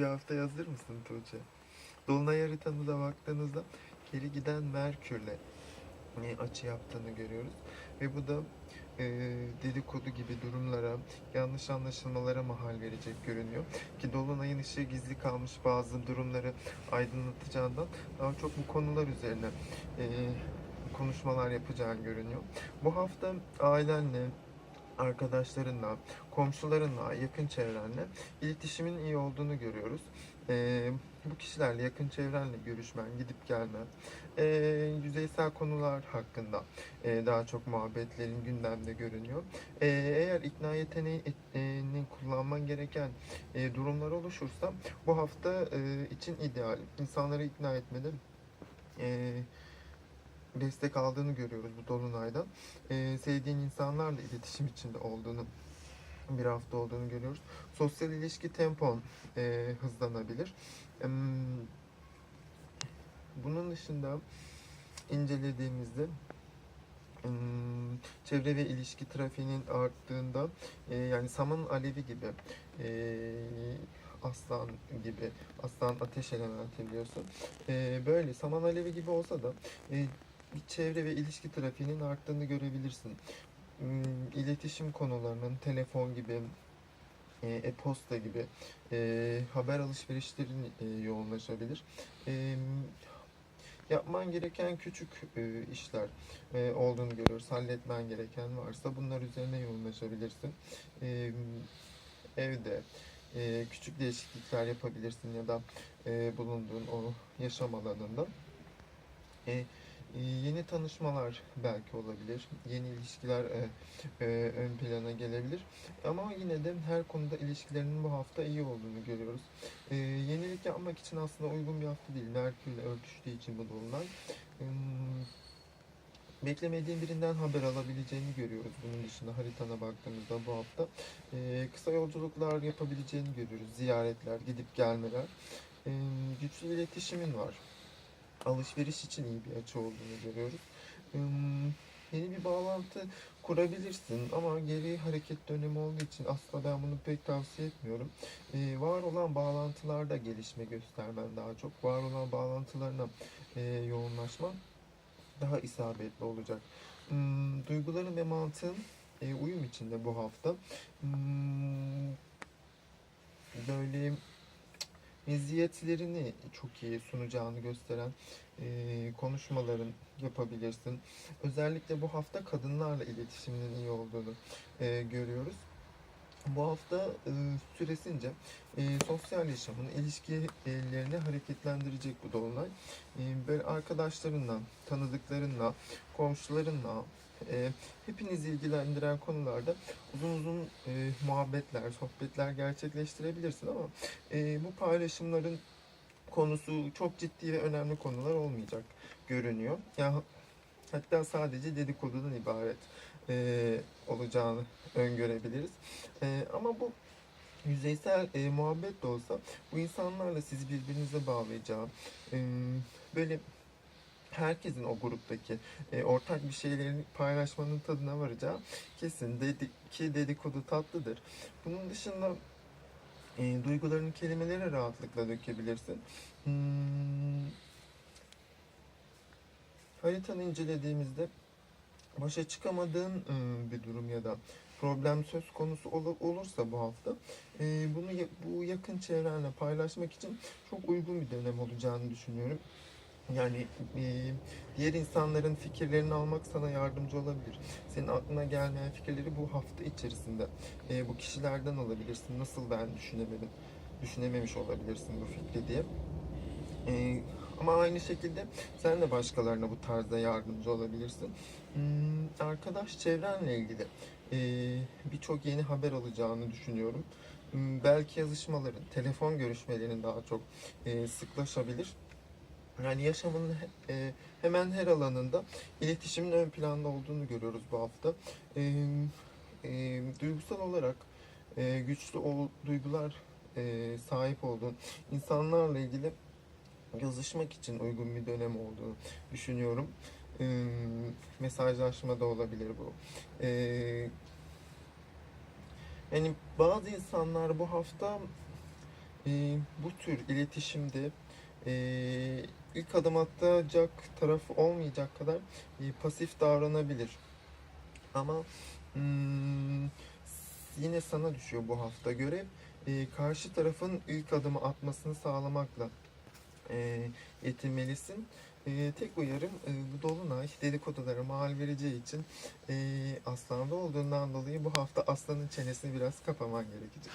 Bir hafta yazır mısın Tuğçe? Dolunay haritanıza baktığınızda geri giden Merkür'le e, açı yaptığını görüyoruz. Ve bu da e, dedikodu gibi durumlara, yanlış anlaşılmalara mahal verecek görünüyor. Ki Dolunay'ın ışığı gizli kalmış bazı durumları aydınlatacağından daha çok bu konular üzerine e, konuşmalar yapacağın görünüyor. Bu hafta ailenle, arkadaşlarınla, komşularınla, yakın çevrenle iletişimin iyi olduğunu görüyoruz. Ee, bu kişilerle yakın çevrenle görüşmen, gidip gelmen, ee, yüzeysel konular hakkında ee, daha çok muhabbetlerin gündemde görünüyor. Ee, eğer ikna yeteneğini kullanman gereken ee, durumlar oluşursa bu hafta ee, için ideal. İnsanları ikna etmede ee, destek aldığını görüyoruz bu dolunaydan. Ee, sevdiğin insanlarla iletişim içinde olduğunu bir hafta olduğunu görüyoruz. Sosyal ilişki tempon e, hızlanabilir. Em, bunun dışında incelediğimizde em, çevre ve ilişki trafiğinin arttığında e, yani saman alevi gibi e, aslan gibi aslan ateş elementi biliyorsun E, böyle saman alevi gibi olsa da e, çevre ve ilişki trafiğinin arttığını görebilirsin. Hmm, İletişim konularının telefon gibi, e, e-posta gibi e, haber alışverişlerin e, yoğunlaşabilir. E, yapman gereken küçük e, işler e, olduğunu görüyoruz. Halletmen gereken varsa bunlar üzerine yoğunlaşabilirsin. E, evde e, küçük değişiklikler yapabilirsin ya da e, bulunduğun o yaşam alanında. E, yeni tanışmalar belki olabilir. Yeni ilişkiler e, e, ön plana gelebilir. Ama yine de her konuda ilişkilerinin bu hafta iyi olduğunu görüyoruz. E, yenilik yapmak için aslında uygun bir hafta değil. Merkür'le örtüştüğü için bu dolunay. Hmm, beklemediğin birinden haber alabileceğini görüyoruz. Bunun dışında haritana baktığımızda bu hafta e, kısa yolculuklar yapabileceğini görüyoruz. Ziyaretler, gidip gelmeler. E, güçlü iletişimin var alışveriş için iyi bir açı olduğunu görüyoruz. Yeni bir bağlantı kurabilirsin ama geri hareket dönemi olduğu için aslında ben bunu pek tavsiye etmiyorum. Ee, var olan bağlantılarda gelişme göstermen daha çok. Var olan bağlantılarına e, yoğunlaşman daha isabetli olacak. Hmm, duyguların ve mantığın e, uyum içinde bu hafta. Hmm, böyle meziyetlerini çok iyi sunacağını gösteren e, konuşmaların yapabilirsin. Özellikle bu hafta kadınlarla iletişiminin iyi olduğunu e, görüyoruz. Bu hafta e, süresince e, sosyal yaşamın ilişkilerini hareketlendirecek bu dolunay. E, böyle arkadaşlarınla, tanıdıklarınla, komşularınla, e, hepinizi ilgilendiren konularda uzun uzun muhabbetler, sohbetler gerçekleştirebilirsin ama bu paylaşımların konusu çok ciddi ve önemli konular olmayacak görünüyor. Ya hatta sadece dedikodudan ibaret e, olacağını öngörebiliriz. E, ama bu yüzeysel e, muhabbet de olsa bu insanlarla sizi birbirinize bağlayacağı e, böyle herkesin o gruptaki e, ortak bir şeylerini paylaşmanın tadına varacağı kesin dedi, ki dedikodu tatlıdır. Bunun dışında e, duygularını kelimelere rahatlıkla dökebilirsin. Hmm, haritanı incelediğimizde başa çıkamadığın e, bir durum ya da problem söz konusu ol- olursa bu hafta e, bunu bu yakın çevrenle paylaşmak için çok uygun bir dönem olacağını düşünüyorum. Yani e, diğer insanların fikirlerini almak sana yardımcı olabilir. Senin aklına gelmeyen fikirleri bu hafta içerisinde bu kişilerden alabilirsin. Nasıl ben düşünemedim, düşünememiş olabilirsin bu fikri diye. Ama aynı şekilde sen de başkalarına bu tarzda yardımcı olabilirsin. Hmm, arkadaş çevrenle ilgili e, birçok yeni haber alacağını düşünüyorum. Hmm, belki yazışmaların, telefon görüşmelerin daha çok e, sıklaşabilir. Yani yaşamın e, hemen her alanında iletişimin ön planda olduğunu görüyoruz bu hafta. E, e, duygusal olarak e, güçlü ol, duygular e, sahip olduğun insanlarla ilgili yazışmak için uygun bir dönem olduğunu düşünüyorum. E, mesajlaşma da olabilir bu. E, yani bazı insanlar bu hafta e, bu tür iletişimde e, ilk adım atacak tarafı olmayacak kadar e, pasif davranabilir. Ama hmm, yine sana düşüyor bu hafta görev. E, karşı tarafın ilk adımı atmasını sağlamakla e, yetinmelisin. E, tek uyarım e, bu dolunay dedikodulara mal vereceği için e, aslanda olduğundan dolayı bu hafta aslanın çenesini biraz kapaman gerekecek.